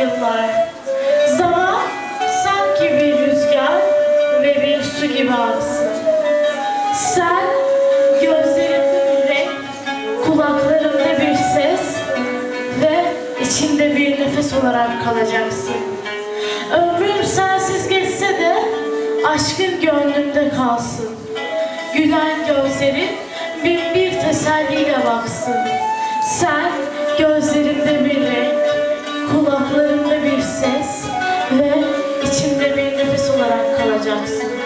yıllar. Zaman sanki bir rüzgar ve bir su gibi aksın. Sen gözlerimde bir renk, kulaklarımda bir ses ve içinde bir nefes olarak kalacaksın. Ömrüm sensiz geçse de aşkın gönlümde kalsın. Gülen gözlerin bin bir teselliyle baksın. Sen olacak.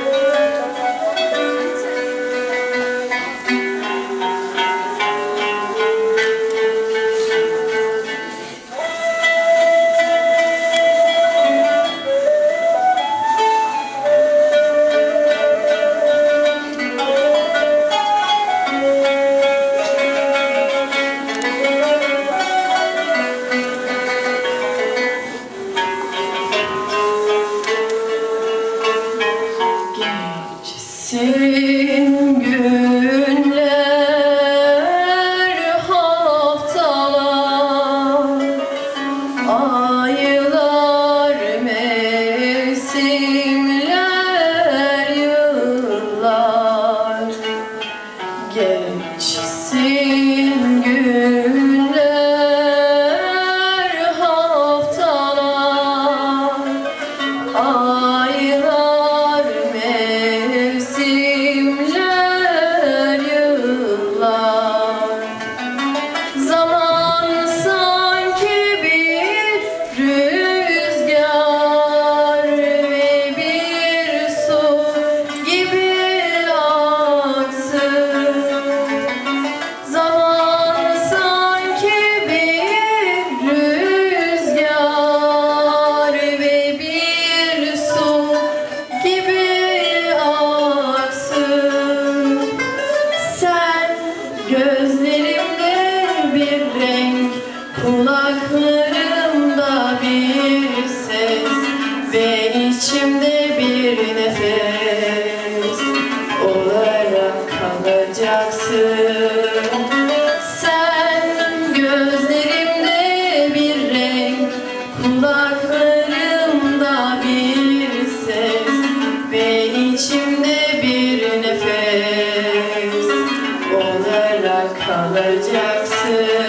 Kalacaksın.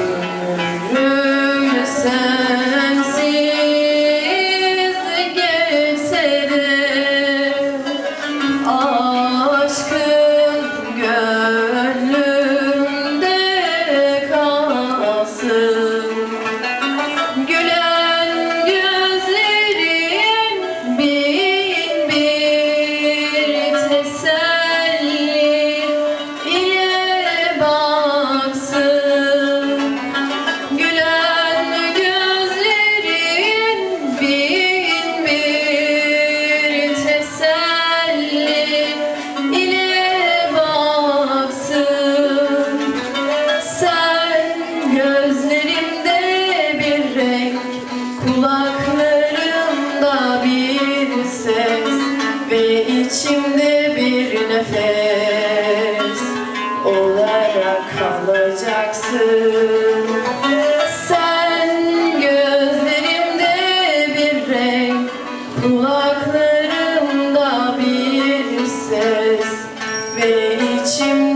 Rue me olarak Sen gözlerimde bir renk Kulaklarımda bir ses. Ve içimde